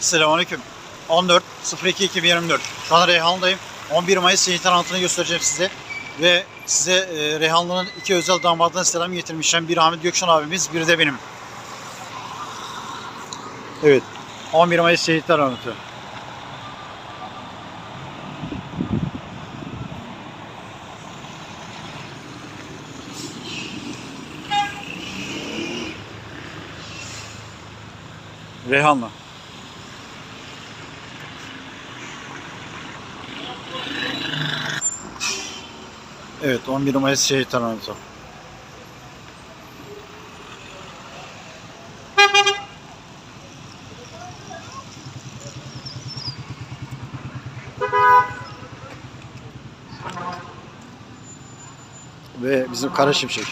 Selamünaleyküm. 14 02 2024. Şu an Reyhanlı'dayım. 11 Mayıs şehit anıtını göstereceğim size. Ve size e, Reyhanlı'nın iki özel damadına selam getirmişim. Biri Ahmet Gökşen abimiz, biri de benim. Evet. 11 Mayıs şehitler anıtı. Reyhanlı. Evet 11 Mayıs şehit anıtı. Ve bizim Kara Şimşek.